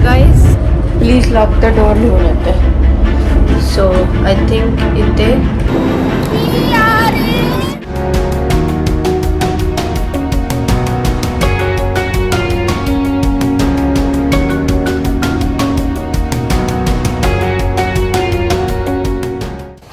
guys please lock the door. So i think it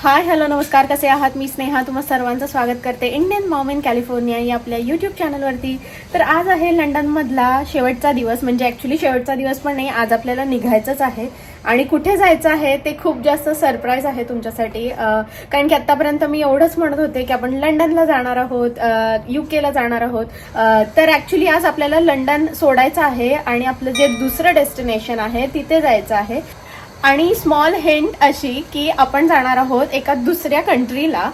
hi hello नमस्कार कसे आहात? मी स्नेहा तुम्हा सर्वांचं स्वागत करते इंडियन मॉम इन कॅलिफोर्निया या आपल्या यूट्यूब चॅनलवरती तर आज आहे लंडनमधला शेवटचा दिवस म्हणजे ॲक्च्युली शेवटचा दिवस पण नाही आज आपल्याला निघायचंच आहे. आणि कुठे जायचं आहे ते खूप जास्त सरप्राईज आहे तुमच्यासाठी. कारण की आत्तापर्यंत मी एवढंच म्हणत होते की आपण लंडनला जाणार आहोत युकेला जाणार आहोत. तर ॲक्च्युली आज आपल्याला लंडन सोडायचं आहे आणि आपलं जे दुसरं डेस्टिनेशन आहे तिथे जायचं आहे. आणि स्मॉल हिंट अशी की आपण जाणार आहोत एका दुसऱ्या कंट्रीला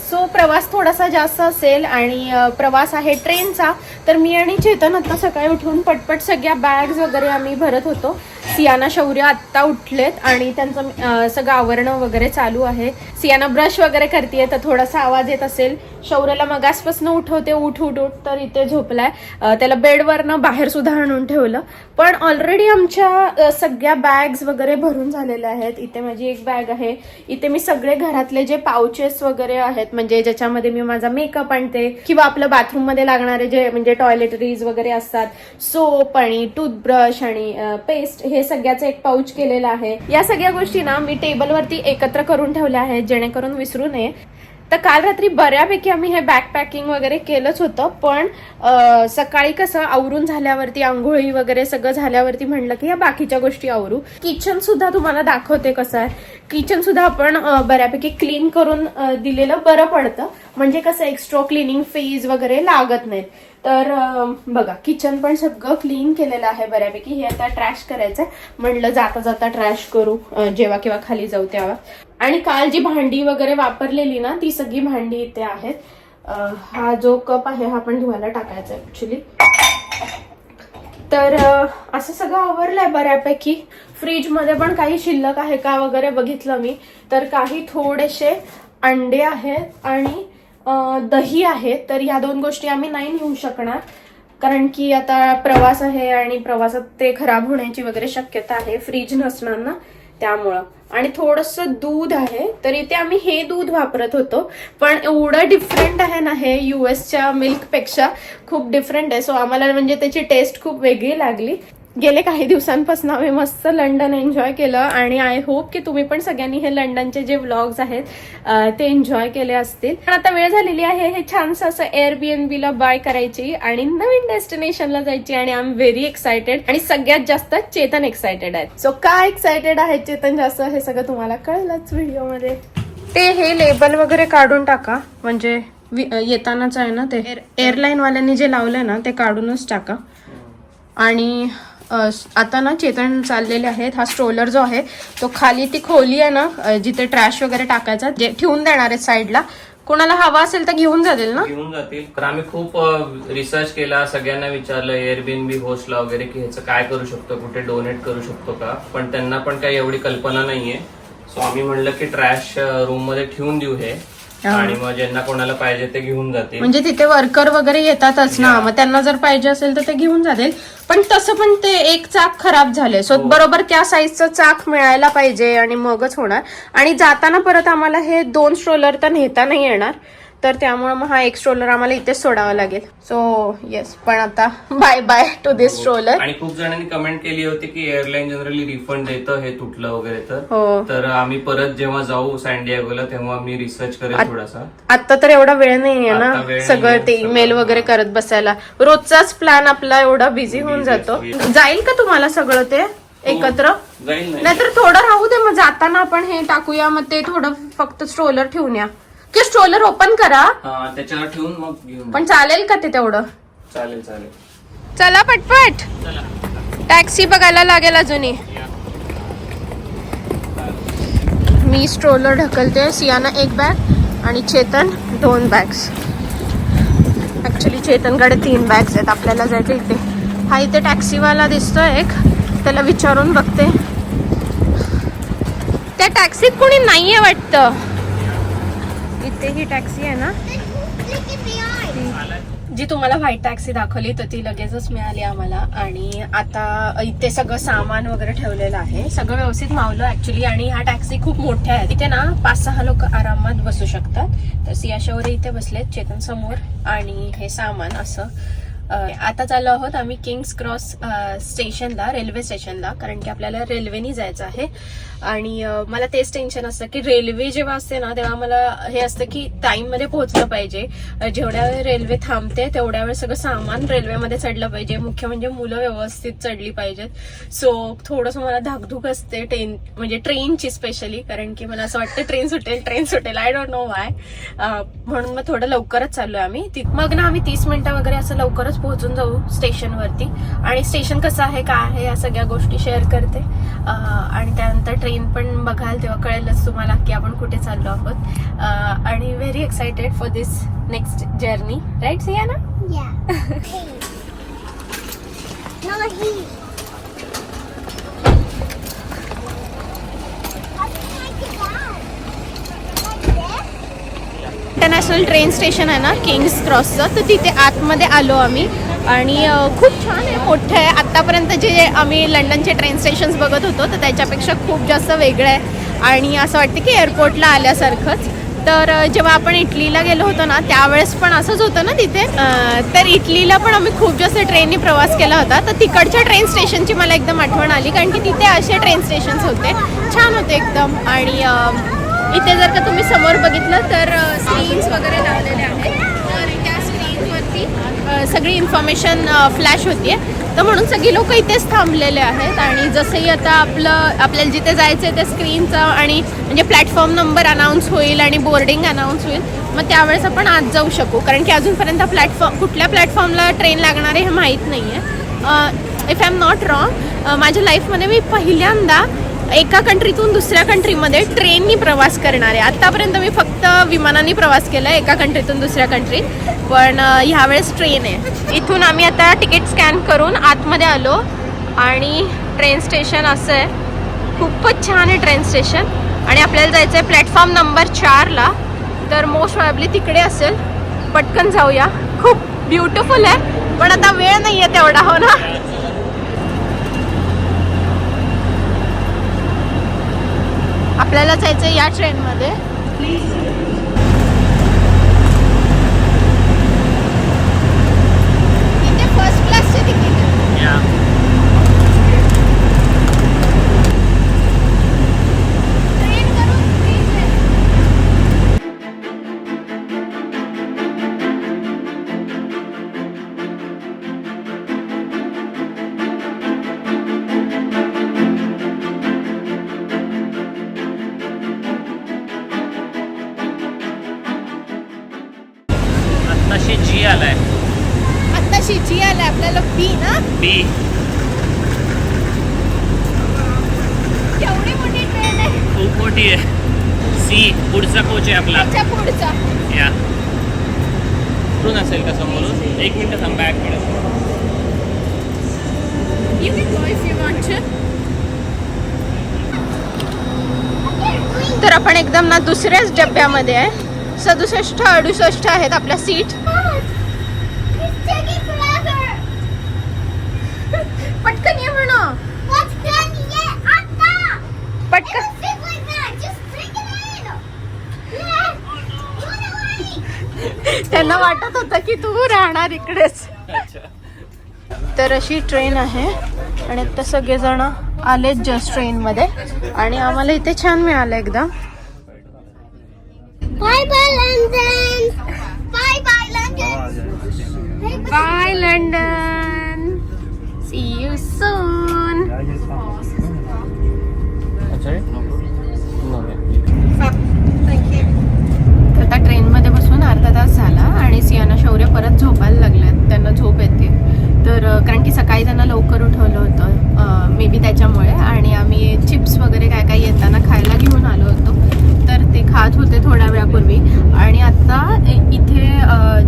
सो प्रवास थोडासा जास्त असेल आणि प्रवास आहे ट्रेनचा तर मी आणि चेतन आता सकाळी उठून पटपट सगळ्या बॅग्स वगैरे आम्ही भरत होतो. सियाना शौर्य आत्ता उठलेत आणि त्यांचं सगळं आवरणं वगैरे चालू आहे. सियाना ब्रश वगैरे करते तर थोडासा आवाज येत असेल. शौर्याला मगासपासून उठवते उठ उठ उठ तर इथे झोपलाय. त्याला बेडवरनं बाहेर सुद्धा आणून ठेवलं. पण ऑलरेडी आमच्या सगळ्या बॅग्स वगैरे भरून झालेल्या आहेत. इथे माझी एक बॅग आहे. इथे मी सगळे घरातले जे पाउचेस वगैरे आहेत म्हणजे ज्याच्यामध्ये मी माझा मेकअप आणते किंवा आपलं बाथरूममध्ये लागणारे जे म्हणजे टॉयलेटरीज वगैरे असतात सोप आणि टूथब्रश आणि पेस्ट हे सगळ्याचं एक पाऊच केलेलं आहे. या सगळ्या गोष्टी ना मी टेबलवरती एकत्र करून ठेवल्या आहेत जेणेकरून विसरू नये. तर काल रात्री बऱ्यापैकी आम्ही हे बॅक पॅकिंग वगैरे केलंच होतं पण सकाळी कसं आवरून झाल्यावरती आंघोळी वगैरे सगळं झाल्यावरती म्हणलं की या बाकीच्या गोष्टी आवरू. किचन सुद्धा तुम्हाला दाखवते कसं आहे. किचन सुद्धा आपण बऱ्यापैकी क्लीन करून दिलेलं बरं पडतं. म्हणजे कसं एक्स्ट्रा क्लिनिंग फेज वगैरे लागत नाहीत. तर बघा किचन पण सगळं क्लीन केलेलं आहे बऱ्यापैकी. हे आता ट्रॅश करायचंय. म्हणलं जाता जाता ट्रॅश करू जेव्हा केव्हा खाली जाऊ तेव्हा. आणि काल जी भांडी वगैरे वापरलेली ना ती सगळी भांडी इथे आहेत. हा जो कप आहे हा पण धुवायला टाकायचा ऍक्च्युली तर असं सगळं आवरलंय बऱ्यापैकी. फ्रीजमध्ये पण काही शिल्लक आहे का वगैरे बघितलं मी. तर काही थोडेसे अंडे आहेत आणि दही आहे. तर या दोन गोष्टी आम्ही नाही नेऊ शकणार. कारण की आता प्रवास आहे आणि प्रवासात ते खराब होण्याची वगैरे शक्यता आहे. फ्रीज नसणार ना त्यामुळं. आणि थोडस दूध आहे तर इथे आम्ही हे दूध वापरत होतो. पण एवढं डिफरंट आहे ना हे युएसच्या मिल्कपेक्षा खूप डिफरंट आहे. सो आम्हाला म्हणजे त्याची टेस्ट खूप वेगळी लागली. गेले काही दिवसांपासून आम्ही मस्त लंडन एन्जॉय केलं आणि आय होप की तुम्ही पण सगळ्यांनी हे लंडनचे जे व्लॉग्स आहेत ते एन्जॉय केले असतील. पण आता वेळ झालेली आहे हे छानसं असं एअर बी एन बीला बाय करायची आणि नवीन डेस्टिनेशनला जायची आणि आय एम व्हेरी एक्सायटेड आणि सगळ्यात जास्त चेतन एक्सायटेड आहेत. सो काय एक्सायटेड आहे चेतन जास्त? हे सगळं तुम्हाला कळलंच व्हिडिओमध्ये. ते हे लेबल वगैरे काढून टाका. म्हणजे येतानाच आहे ना ते. एअरलाईन वाल्यांनी जे लावलंय ना ते काढूनच टाका. आणि आता ना चेतन चाललेले आहेत. हा स्ट्रोलर जो आहे तो खाली ती खोली आहे ना जिथे ट्रॅश वगैरे टाकायचा जे ठेवून देणार आहे साईडला कोणाला हवा असेल तर घेऊन जातील ना? घेऊन जातील. तर आम्ही खूप रिसर्च केला सगळ्यांना विचारलं एअरबीएनबी होस्टला वगैरे की ह्याचं काय करू शकतो कुठे डोनेट करू शकतो का? पण त्यांना पण काही एवढी कल्पना नाहीये. सो आम्ही म्हणलं की ट्रॅश रूममध्ये ठेवून देऊ हे. आणि मग ज्यांना कोणाला पाहिजे ते घेऊन जातील. म्हणजे तिथे वर्कर वगैरे येतातच ना मग त्यांना जर पाहिजे असेल तर ते घेऊन जातील. पण तसं पण ते एक चाक खराब झाले सो बरोबर त्या साईजचं चाक मिळायला पाहिजे आणि मगच होणार. आणि जाताना परत आम्हाला हे दोन स्ट्रोलर तर नेता नाही येणार. तर त्यामुळे मग हा एक स्ट्रोलर आम्हाला इथेच सोडावा लागेल. सो येस पण आता bye bye to this stroller आणि खूप जणांनी कमेंट केली होती की एअरलाईन जनरली रिफंड देतं हे तुटलं वगैरे तर. हो. तर आम्ही परत जेव्हा जाऊ सँडियागोला तेव्हा मी रिसर्च करेन थोडासा. आता तर एवढा वेळ नाहीये ना सगळं ते ईमेल वगैरे करत बसायला. रोजचाच प्लॅन आपला एवढा बिझी होऊन जातो. जाईल का तुम्हाला सगळं ते एकत्र? जाईल नाही नाहीतर थोडं राहू दे मग. जाताना आपण हे टाकूया मग ते थोडं फक्त स्ट्रोलर ठेवून या. की स्ट्रोलर ओपन करा. हा त्याच्यावर ठेवून मग घेऊन पण चालेल का ते तेवढं? चालेल चालेल. चला पटपट. टॅक्सी बघायला लागेल अजूनही. मी स्ट्रोलर ढकलते. सियाना एक बॅग आणि चेतन दोन बॅग्स ऍक्च्युली चेतनकडे तीन बॅग्स आहेत. आपल्याला जायचं इथे. हा इथे टॅक्सीवाला दिसतोय एक. त्याला विचारून बघते. त्या टॅक्सीत कोणी नाहीये वाटतं. इथे ही टॅक्सी आहे ना? जी तुम्हाला व्हाईट टॅक्सी दाखवली तर ती लगेचच मिळाली आम्हाला. आणि आता इथे सगळं सामान वगैरे ठेवलेलं आहे. सगळं व्यवस्थित मावलं ऍक्च्युली आणि ह्या टॅक्सी खूप मोठ्या आहेत. इथे ना पाच सहा लोक आरामात बसू शकतात. तर सिया शौर्य इथे बसलेत चेतन समोर. आणि हे सामान असं आता चाललो आहोत आम्ही किंग्स क्रॉस स्टेशनला रेल्वे स्टेशनला कारण की आपल्याला रेल्वेनी जायचं आहे. आणि मला तेच टेन्शन असतं की रेल्वे जेव्हा असते ना तेव्हा मला हे असतं की टाइममध्ये पोहोचलं पाहिजे. जेवढ्या वेळ रेल्वे थांबते तेवढ्या वेळ सगळं सामान रेल्वेमध्ये चढलं पाहिजे. मुख्य म्हणजे मुलं व्यवस्थित चढली पाहिजेत. सो थोडंसं मला धाकधूक असते ट्रेन म्हणजे ट्रेनची स्पेशली कारण की मला असं वाटतं ट्रेन सुटेल ट्रेन सुटेल. आय डोंट नो वाय म्हणून मग थोडं लवकरच चाललोय आम्ही. मग ना आम्ही तीस मिनिटं वगैरे असं लवकरच पोहोचून जाऊ स्टेशनवरती. आणि स्टेशन कसं आहे काय आहे या सगळ्या गोष्टी शेअर करते. आणि त्यानंतर ट्रेन पण बघाल तेव्हा कळेलच तुम्हाला की आपण कुठे चाललो आहोत. आणि very excited for this next journey right Siya ना Yeah. no, he. How can I get out? Like this? International train station आहे ना किंग्स क्रॉसचं तर तिथे आतमध्ये आलो आम्ही. आणि खूप छान आहे मोठं आहे. आत्तापर्यंत जे आम्ही लंडनचे ट्रेन स्टेशन्स बघत होतो तर त्याच्यापेक्षा खूप जास्त वेगळं आहे. आणि असं वाटतं की एअरपोर्टला आल्यासारखंच. तर जेव्हा आपण इटलीला गेलो होतो ना त्यावेळेस पण असंच होतं ना तिथे. तर इटलीला पण आम्ही खूप जास्त ट्रेननी प्रवास केला होता. तर तिकडच्या ट्रेन स्टेशनची मला एकदम आठवण आली कारण की तिथे असे ट्रेन स्टेशन्स होते. छान होते एकदम. आणि इथे जर का तुम्ही समोर बघितलं तर स्क्रीन्स वगैरे लावलेले आहेत. तर त्या स्क्रीनवरती सगळी इन्फॉर्मेशन फ्लॅश होतीये. तर म्हणून सगळी लोक इथेच थांबलेले आहेत आणि जसंही आता आपलं आपल्याला जिथे जायचं आहे त्या स्क्रीनचा आणि म्हणजे प्लॅटफॉर्म नंबर अनाऊन्स होईल आणि बोर्डिंग अनाऊन्स होईल मग त्यावेळेस आपण आज जाऊ शकू. कारण की अजूनपर्यंत प्लॅटफॉर्म कुठल्या प्लॅटफॉर्मला ट्रेन लागणार आहे हे माहीत नाही आहे if I am not wrong माझ्या लाईफमध्ये मी पहिल्यांदा एका कंट्रीतून दुसऱ्या कंट्रीमध्ये ट्रेननी प्रवास करणार आहे. आत्तापर्यंत मी फक्त विमानाने प्रवास केला एका कंट्रीतून दुसऱ्या कंट्रीत पण ह्यावेळेस ट्रेन आहे. इथून आम्ही आता तिकीट स्कॅन करून आतमध्ये आलो आणि ट्रेन स्टेशन असं आहे. खूपच छान आहे ट्रेन स्टेशन आणि आपल्याला जायचं आहे प्लॅटफॉर्म नंबर चारला तर मोस्ट प्रॉब्ली तिकडे असेल. पटकन जाऊया. खूप ब्युटिफुल आहे. पण आता वेळ नाही आहे तेवढा हो ना? आपल्याला जायचं या ट्रेनमध्ये आपण एकदम ना दुसऱ्याच डब्यामध्ये आहे. सदुसष्ट अडुसष्ट आहेत आपल्या सीट पटकन ये म्हणा. पटकन. त्यांना वाटत होतं की तू राहणार इकडेच. तर अशी ट्रेन आहे. आणि आता सगळेजण आलेत जस्ट ट्रेनमध्ये आणि आम्हाला इथे छान मिळालं एकदम London. Bye bye London. Bye bye. Bye London see you soon आता ट्रेनमध्ये बसून अर्धा तास झाला आणि सियाना शौर्य परत झोपायला लागल्यात. त्यांना झोप येते. तर कारण की सकाळी त्यांना लवकर उठवलं होतं. मे बी त्याच्यामुळे. आणि आम्ही चिप्स वगैरे काय काय येताना खायला घेऊन आलो होतो. तर ते खात होते थोड्या वेळापूर्वी. आणि आता इथे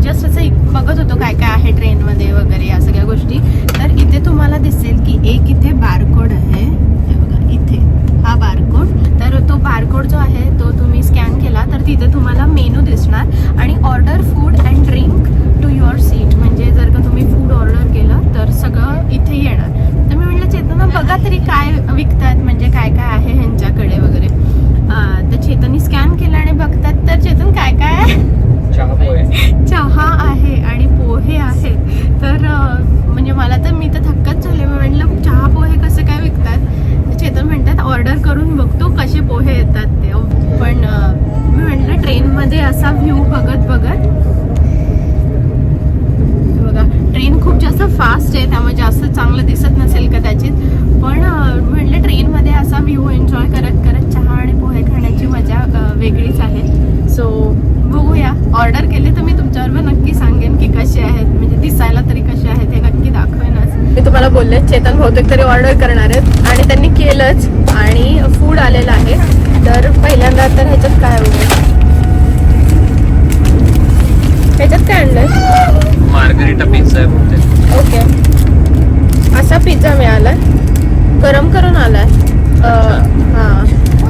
जस्ट असं एक बघत होतो काय काय आहे ट्रेनमध्ये वगैरे या सगळ्या गोष्टी. तर इथे तुम्हाला दिसेल की एक इथे बारकोड आहे. हे बघा इथे. हा बारकोड. तर तो बारकोड जो आहे तो तुम्ही स्कॅन केला तर तिथे तुम्हाला मेनू दिसणार. आणि order food and drink to your seat म्हणजे जर का तुम्ही फूड ऑर्डर केलं तर सगळं इथे येणार. तर मी म्हटलं चेतना बघा तरी काय विकतात म्हणजे काय काय आहे ह्यांच्याकडे वगैरे. तर चेतननी स्कॅन केलं आणि बघतात तर चेतन काय काय आहे? चहा पोहे. चहा आहे आणि पोहे आहे तर म्हणजे मला तर मी तर थक्कच झाले. म्हटलं चहा पोहे कसं काय विकतात? चेतन म्हणतात ऑर्डर करून बघतो कसे पोहे येतात ते. पण मी म्हटलं ट्रेनमध्ये असा व्ह्यू बघत बघत. बघा ट्रेन खूप जास्त फास्ट आहे त्यामुळे जास्त चांगलं दिसत नसेल कदाचित पण अं, म्हटलं ट्रेनमध्ये असा व्ह्यू एन्जॉय करत करत चहा आणि पोहे खाण्याची मजा अं, वेगळीच आहे सो बघूया ऑर्डर केले तर मी तुमच्याबरोबर नक्की सांगेन की कसे आहेत म्हणजे दिसायला तरी कसे आहेत हे नक्की दाखवेनच. मी तुम्हाला बोलले चेतन बहुतेक तरी ऑर्डर करणार आहेत. आणि त्यांनी केलंच. आणि फूड आलेलं आहे. तर पहिल्यांदा तर ह्याच्यात काय वगैरे ह्याच्यात काय आणलंय? मार्गरिटा पिझ्झा आहे बहुतेक. ओके. असा पिझ्झा मिळालाय. गरम करून आलाय. हा.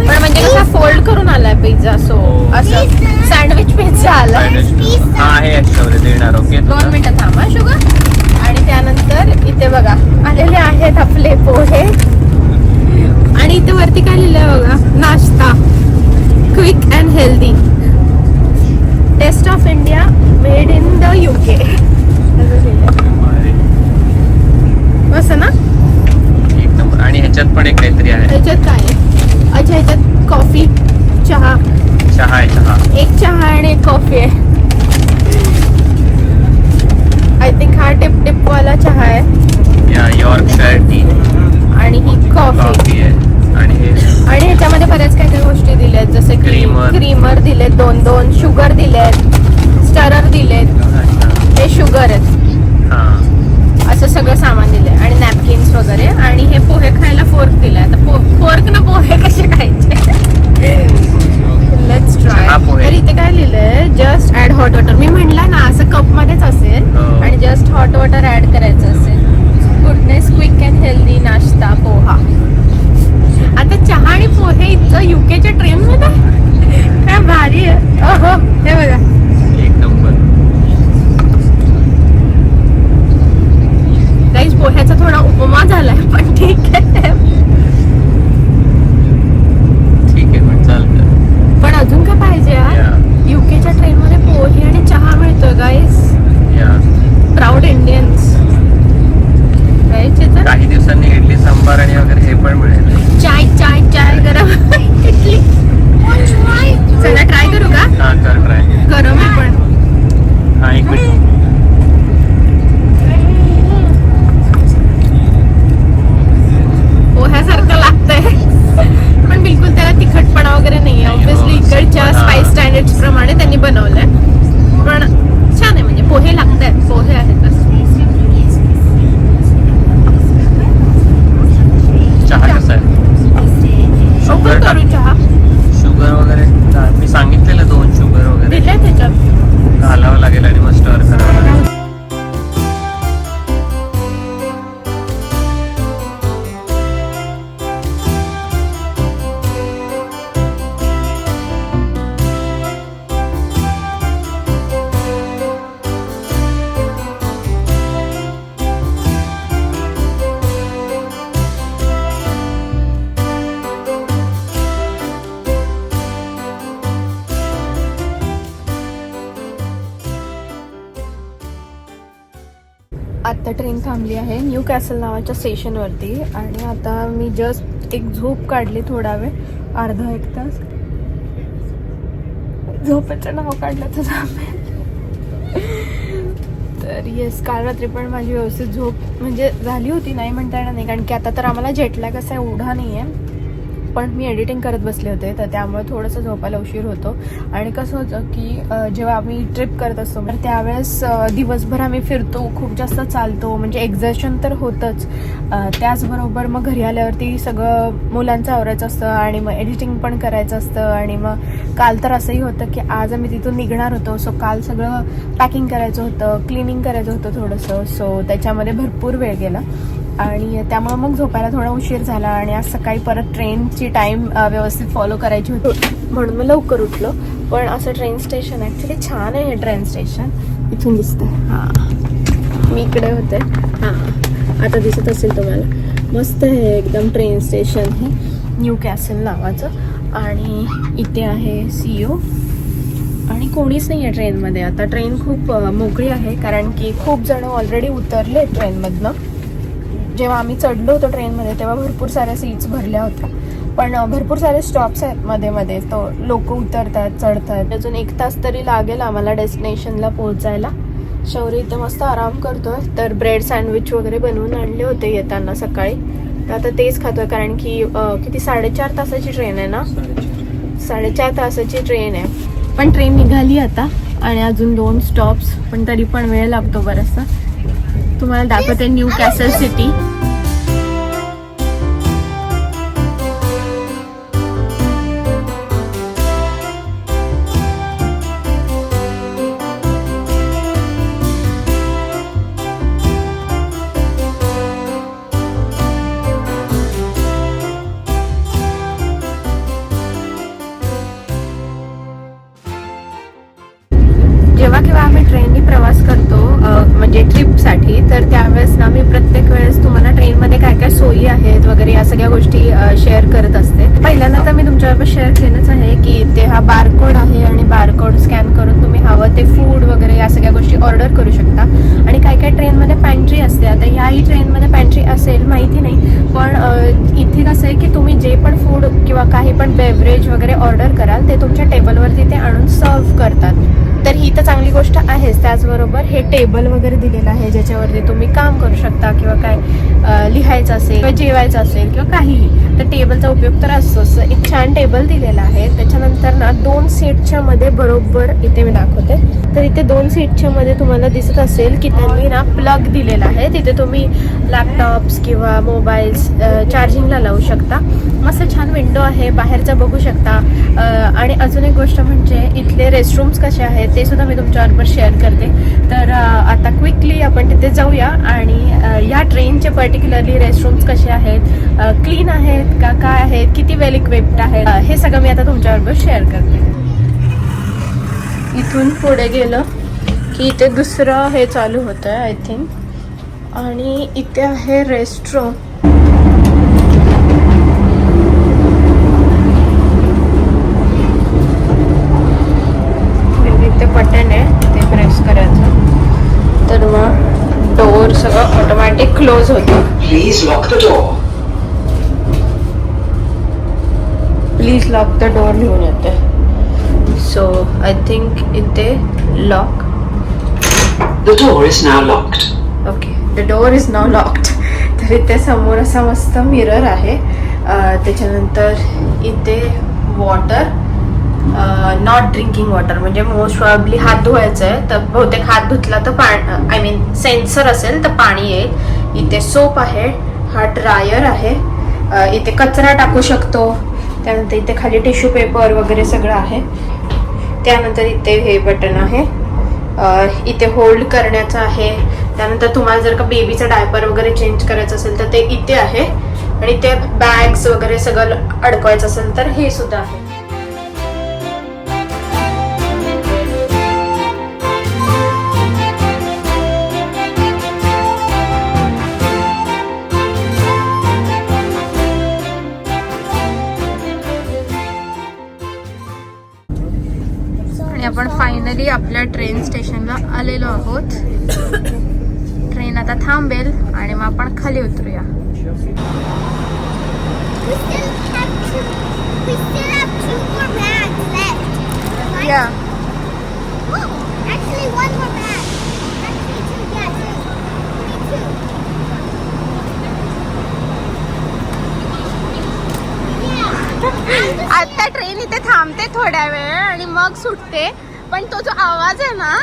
पण म्हणजे कसा फोल्ड करून आलाय पिझ्झा सो हो. असं सँडविच पिझ्झा आलाय. हा आहे याच्यावर देणार ओके दोन मिनिटं थांबा शुगर. आणि त्यानंतर इथे बघा आलेले आहेत आपले पोहे. आणि इथे वरती काय लिहिलंय बघा नाश्ता. Quick and healthy taste of India made in the UK मस्त ना? एक नंबर. आणि ह्याच्यात पण एक काहीतरी आहे. ह्याच्यात काय अच्छा ह्याच्यात कॉफी चहा. चहा आहे चहा. एक चहा आणि एक कॉफी आहे. आय थिंक हा टिप टिप वाला चहा आहे. या यॉर्कशायर टी आणि ही कॉफी आहे. आणि आणि ह्याच्यामध्ये बऱ्याच काय काय गोष्टी दिल्यात जसे की. क्रीमर दिलेत दोन दोन. शुगर दिलेत. स्टरर दिलेत. हे शुगर आहेत. हा. असं सगळं सामान दिलंय. आणि नॅपकिन्स वगैरे. आणि हे पोहे खायला फोर्क दिलाय. आता फोर्क न पोहे कसे खायचे? Let's try. तर इथे काय लिहिलंय? जस्ट ऍड हॉट वॉटर मी म्हणलं ना असं कप मध्येच असेल. हो. आणि जस्ट हॉट वॉटर ऍड करायचं असेल. गुडनेस क्विक अँड हेल्दी नाश्ता पोहा. आता चहा आणि पोहे इथं युकेच्या ट्रेन मध्ये? काय भारी आहे. हे बघा. एक नंबर गाईज पोह्याचा थोडा उपमा झालाय पण ठीक आहे ठीक आहे पण चालतं पण अजून काय पाहिजे यार या युकेच्या ट्रेन मध्ये पोहे आणि चहा मिळतोय गाईस या प्राऊड इंडियन्स चेतन काही दिवसांनी इडली सांबार आणि वगैरे हे पण मिळेल चाय चाय चाय गरम इडली चला ट्राय करू का हा कर ट्राय गरम आहे पण हा एक मिनिट पोह्यासारखं लागतंय पण बिलकुल त्याला तिखटपणा वगैरे नाही आहे नाही, हो, ऑब्विसली इकडच्या simple, हा. स्पाइस स्टँडर्ड्स बनवलं आहे ट्रेन थांबली आहे. न्यू कॅसल नावाच्या स्टेशनवरती आणि आता मी जस्ट एक झोप काढली थोडा वेळ. अर्धा एक तास. झोपेचं नाव काढलं तर तर येस काल रात्री पण माझी व्यवस्थित झोप म्हणजे झाली होती नाही म्हणता येणार नाही. कारण की आता तर आम्हाला जेटला कसा एवढा नाही आहे पण मी एडिटिंग करत बसले होते तर त्यामुळे थोडंसं झोपायला उशीर होतो. आणि कसं होतं की जेव्हा आम्ही ट्रिप करत असतो तर त्यावेळेस दिवसभर आम्ही फिरतो खूप जास्त चालतो म्हणजे एक्झर्शन तर होतंच. त्याचबरोबर मग घरी आल्यावरती सगळं मुलांचं आवरायचं असतं आणि मग एडिटिंग पण करायचं असतं. आणि मग काल तर असंही होतं की आज आम्ही तिथून निघणार होतो. सो काल सगळं पॅकिंग करायचं होतं क्लिनिंग करायचं होतं थोडंसं. सो त्याच्यामध्ये भरपूर वेळ गेला. आणि त्यामुळे मग झोपायला थोडा उशीर झाला आणि आज सकाळी परत ट्रेनची टाईम व्यवस्थित फॉलो करायची होती. म्हणून मी लवकर उठलो. पण असं ट्रेन स्टेशन ॲक्च्युली छान आहे हे ट्रेन स्टेशन इथून दिसतं हां. मी इकडे होते. हां. आता दिसत असेल तुम्हाला. मस्त आहे एकदम ट्रेन स्टेशन हे. न्यू कॅसल नावाचं. आणि इथे आहे सी ओ आणि कोणीच नाही आहे ट्रेनमध्ये आता ट्रेन खूप मोकळी आहे. कारण की खूप जण ऑलरेडी उतरले ट्रेनमधनं जेव्हा आम्ही चढलो होतो ट्रेनमध्ये तेव्हा भरपूर साऱ्या सीट्स भरल्या होत्या. पण भरपूर सारे स्टॉप्स आहेत मध्ये मध्ये. तो लोक उतरतात चढतात. अजून एक तास तरी लागेल आम्हाला डेस्टिनेशनला पोहोचायला. शौर्य इथे मस्त आराम करतोय. तर ब्रेड सँडविच वगैरे बनवून आणले होते येताना सकाळी. तर आता तेच खातोय कारण की किती साडेचार तासाची ट्रेन आहे ना? साडेचार तासाची ट्रेन आहे. पण ट्रेन निघाली आता आणि अजून दोन स्टॉप्स पण तरी पण वेळ लागतो बराचसा. तुम्हाला दाखवते न्यू कॅसल सिटी करत असते पहिल्यांदा तर मी तुमच्याबरोबर शेअर केलंच आहे की ते हा बारकोड आहे आणि बारकोड स्कॅन करून तुम्ही हवं ते फूड वगैरे या सगळ्या गोष्टी ऑर्डर करू शकता. आणि काय काय ट्रेनमध्ये पॅन्ट्री असते आता ह्याही ट्रेनमध्ये पॅन्ट्री असेल माहिती नाही पण इथे कसं आहे की तुम्ही जे पण फूड किंवा काही पण बेवरेज वगैरे ऑर्डर कराल ते तुमच्या टेबलवरती ते आणून सर्व करतात. तर ही तर चांगली गोष्ट आहेच. त्याचबरोबर हे टेबल वगैरे दिलेलं आहे ज्याच्यावरती तुम्ही काम करू शकता किंवा काय लिहायचं असेल किंवा जेवायचं असेल किंवा काहीही तर टेबलचा उपयोग तर असतोच. एक छान टेबल दिलेला आहे. त्याच्यानंतर ना दोन सीटच्या मध्ये बरोबर इथे मी दाखवते. तर इथे दोन सीटच्या मध्ये तुम्हाला दिसत असेल की त्यांनी ना प्लग दिलेला आहे. तिथे तुम्ही लॅपटॉप्स किंवा मोबाईल्स चार्जिंगला लावू शकता. मस्त छान विंडो आहे. बाहेरचा बघू शकता. आणि अजून एक गोष्ट म्हणजे इथले रेस्टरूम्स कसे आहेत ते सुद्धा मी तुमच्याबरोबर शेअर करते. तर आता क्विकली आपण तिथे जाऊया आणि या ट्रेनचे पर्टिक्युलरली रेस्टरूम्स कसे आहेत क्लीन आहेत का काय आहेत किती वेल इक्विप्ड आहेत हे सगळं मी आता तुमच्याबरोबर शेअर करते. इथून पुढे गेलं की इथे दुसरं हे चालू होतं आय थिंक आणि इथे आहे रेस्टरूम इथे बटन आहे ते प्रेस करायचं तर मग डोअर ऑटोमॅटिक क्लोज होतं. Please lock the door. Please lock the door लिहून येते. सो आय थिंक इथे lock The door is now locked. Okay the door is now locked तर इथे समोर असा मस्त मिरर आहे. त्याच्यानंतर इथे वॉटर नॉट ड्रिंकिंग वॉटर म्हणजे मोस्ट प्रॉब्ली हात धुवायचं आहे. तर बहुतेक हात धुतला तर पाणी आय मीन सेन्सर असेल तर पाणी येईल. इथे सोप आहे हा ड्रायर आहे. इथे कचरा टाकू शकतो. त्यानंतर इथे खाली टिश्यू पेपर वगैरे सगळं आहे. त्यानंतर इथे हे बटन आहे. इथे होल्ड करण्याचं आहे. त्यानंतर तुम्हाला जर का बेबीचा डायपर वगैरे चेंज करायचं असेल तर ते इथे आहे. आणि ते बॅग्स वगैरे सगळं अडकवायचं असेल तर हे सुद्धा आहे. आहोत. ट्रेन आता थांबेल आणि मग आपण खाली उतरूया. आता ट्रेन इथे थांबते थोड्या वेळ आणि मग सुटते. पण तो जो आवाज आहे ना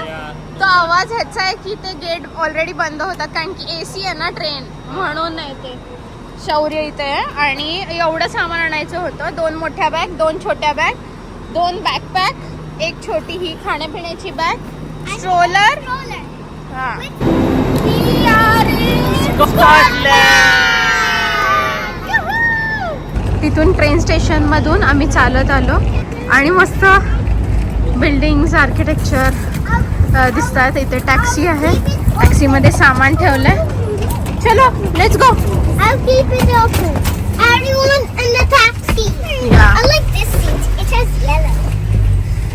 तो आवाज ह्याचा आहे की ते गेट ऑलरेडी बंद होतात कारण की एसी आहे ना ट्रेन म्हणून नाही ते. शौर्य इथे आहे. आणि एवढं सामान आणायचं होतं. दोन मोठ्या बॅग दोन छोट्या बॅग दोन बॅकपॅक एक छोटी ही खाण्यापिण्याची बॅग स्ट्रोलर. हा. तिथून ट्रेन स्टेशन मधून आम्ही चालत आलो. आणि मस्त बिल्डिंग्स आर्किटेक्चर दिसत आहेत इथे टॅक्सी आहे टॅक्सीमध्ये सामान ठेवलंय चलो let's go I'll keep it open. Everyone in the taxi. Yeah. I like this seat. It has yellow.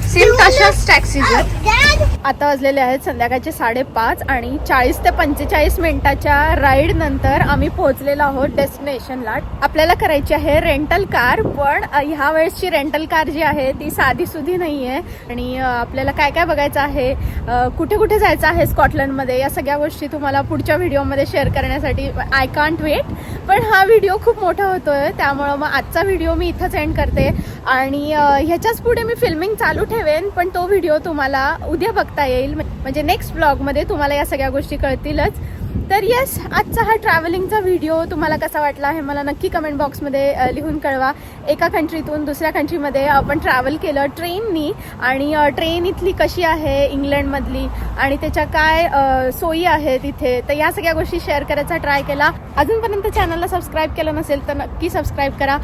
Same तशाच टॅक्सीज आहेत Dad. आता वाजलेले आहेत संध्याकाळचे साडेपाच आणि चाळीस ते पंचेचाळीस मिनिटाच्या राईड नंतर आम्ही पोहोचलेलो आहोत डेस्टिनेशनला आपल्याला करायची आहे रेंटल कार पण ह्या वेळेसची रेंटल कार जी आहे ती साधी सुधी नाही आहे आणि आपल्याला काय काय बघायचं आहे कुठे कुठे जायचं आहे स्कॉटलंडमध्ये? या सगळ्या गोष्टी तुम्हाला पुढच्या व्हिडिओमध्ये शेअर करण्यासाठी आय कांट वेट पण हा व्हिडिओ खूप मोठा होतोय त्यामुळं मग आजचा व्हिडिओ मी इथंच एंड करते. आणि ह्याच्याच पुढे मी फिल्मिंग चालू ठेवेन पण तो व्हिडिओ तुम्हाला उद्या बघता येईल. म्हणजे नेक्स्ट ब्लॉगमध्ये तुम्हाला या सगळ्या गोष्टी कळतीलच. तर येस आजचा हा ट्रॅव्हलिंगचा व्हिडिओ तुम्हाला कसा वाटला हे मला नक्की कमेंट बॉक्समध्ये लिहून कळवा. एका कंट्रीतून दुसऱ्या कंट्रीमध्ये आपण ट्रॅव्हल केलं ट्रेननी आणि ट्रेन इथली कशी आहे इंग्लंडमधली आणि त्याच्या काय सोयी आहेत इथे. तर या सगळ्या गोष्टी शेअर करायचा ट्राय केला. अजूनपर्यंत चॅनलला सबस्क्राईब केलं नसेल तर नक्की सबस्क्राईब करा.